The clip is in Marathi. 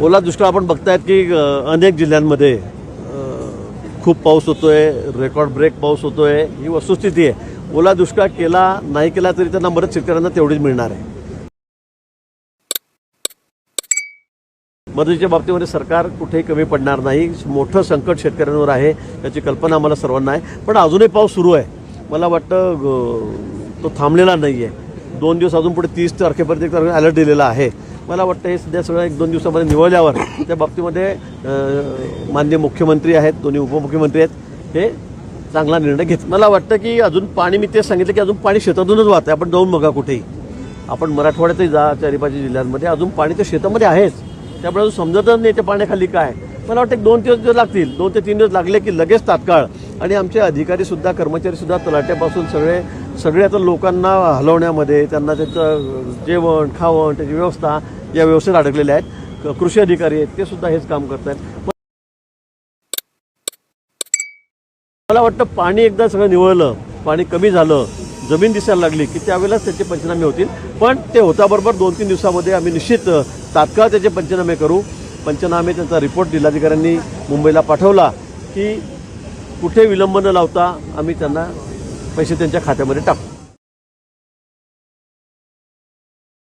ओला दुष्काळ आपण बघतायत की अनेक जिल्ह्यांमध्ये खूप पाऊस होतोय रेकॉर्ड ब्रेक पाऊस होतोय ही वस्तुस्थिती आहे. ओला दुष्काळ केला नाही केला तरी त्यांना मदत शेतकऱ्यांना तेवढीच मिळणार आहे. मदतीच्या बाबतीमध्ये सरकार कुठेही कमी पडणार नाही. मोठं संकट शेतकऱ्यांवर आहे याची कल्पना आम्हाला सर्वांना आहे. पण अजूनही पाऊस सुरू आहे. मला वाटतं ग- तो थांबलेला नाही आहे दोन दिवस अजून पुढे तीस तारखेपर्यंत एक अलर्ट दिलेला आहे. मला वाटतं हे सध्या सगळं एक दोन दिवसामध्ये निवळल्यावर त्या बाबतीमध्ये माननीय मुख्यमंत्री आहेत दोन्ही उपमुख्यमंत्री आहेत हे चांगला निर्णय घेत मला वाटतं की अजून पाणी मी तेच सांगितलं की अजून पाणी शेतातूनच वाहतं आपण जाऊन बघा कुठेही. आपण मराठवाड्यातही जा चारी जिल्ह्यांमध्ये. अजून पाणी तर शेतामध्ये आहेच. त्यामुळे अजून समजतच नाही त्या पाण्याखाली काय मला वाटतं एक दोन तीन दिवस लागतील दोन ते तीन दिवस लागले की लगेच तात्काळ. आणि आमचे अधिकारीसुद्धा कर्मचारीसुद्धा तलाट्यापासून सगळे सगळ्या लोकांना हलवण्यामध्ये त्यांना त्याचं जेवण खावण त्याची व्यवस्था या व्यवस्थेत अडकलेल्या आहेत. कृषी अधिकारी आहेत ते सुद्धा हेच काम करत आहेत मला वाटतं पाणी एकदा सगळं निवळलं पाणी कमी झालं जमीन दिसायला लागली की त्यावेळेलाच त्याचे पंचनामे होतील. पण ते होताबरोबर दोन तीन दिवसामध्ये आम्ही निश्चित तात्काळ त्याचे पंचनामे करू. पंचनामे त्यांचा रिपोर्ट जिल्हाधिकाऱ्यांनी मुंबईला पाठवला की कुठे विलंब न लावता आम्ही त्यांना पैसे त्यांच्या खात्यामध्ये टाकू.